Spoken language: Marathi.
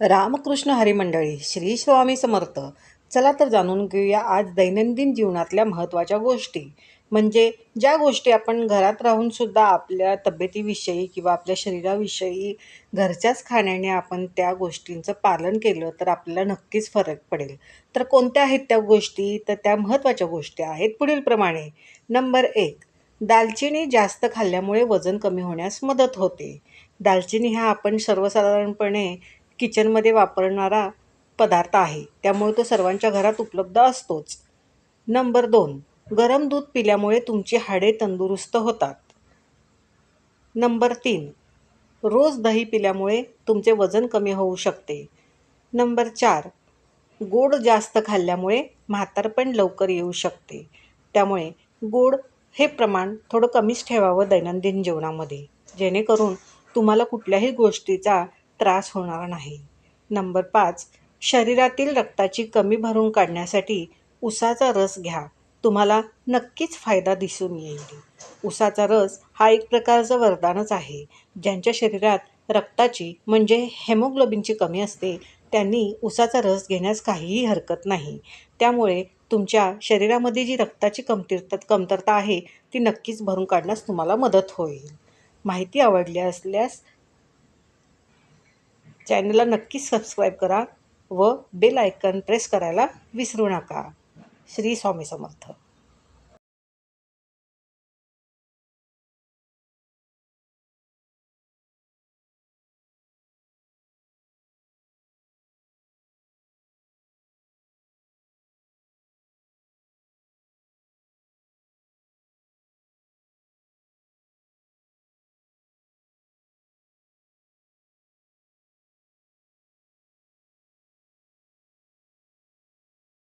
रामकृष्ण हरिमंडळी श्री स्वामी समर्थ. चला तर जाणून घेऊया आज दैनंदिन जीवनातल्या महत्त्वाच्या गोष्टी. म्हणजे ज्या गोष्टी आपण घरात राहून सुद्धा आपल्या तब्येतीविषयी किंवा आपल्या शरीराविषयी घरच्याच खाण्याने आपण त्या गोष्टींचं पालन केलं तर आपल्याला नक्कीच फरक पडेल. तर कोणत्या आहेत त्या गोष्टी? तर त्या महत्त्वाच्या गोष्टी आहेत पुढीलप्रमाणे. नंबर एक दालचिनी जास्त खाल्ल्यामुळे वजन कमी होण्यास मदत होते. दालचिनी हा आपण सर्वसाधारणपणे किचनमध्ये वापरणारा पदार्थ आहे. त्यामुळे तो सर्वांच्या घरात उपलब्ध असतोच. नंबर दोन. गरम दूध पिल्यामुळे तुमची हाडे तंदुरुस्त होतात. नंबर तीन. रोज दही पिल्यामुळे तुमचे वजन कमी होऊ शकते. नंबर चार. गोड जास्त खाल्ल्यामुळे म्हातारपण लवकर येऊ शकते. त्यामुळे गोड हे प्रमाण थोडं कमीच ठेवावं दैनंदिन जीवनामध्ये. जेणेकरून तुम्हाला कुठल्याही गोष्टीचा त्रास होणार नाही. नंबर पाच शरीरातील रक्ताची कमी भरून काढण्यासाठी उसाचा रस घ्या. तुम्हाला नक्कीच फायदा दिसून येईल. उसाचा रस हा एक प्रकारचं वरदानच आहे. ज्यांच्या शरीरात रक्ताची म्हणजे हेमोग्लोबिनची कमी असते त्यांनी उसाचा रस घेण्यास काहीही हरकत नाही. त्यामुळे तुमच्या शरीरामध्ये जी रक्ताची कमतरता कमतरता आहे ती नक्कीच भरून काढण्यास तुम्हाला मदत होईल. माहिती आवडली असल्यास चॅनलला नक्कीच सबस्क्राईब करा व बेल आयकन प्रेस करायला विसरू नका. श्री स्वामी समर्थ.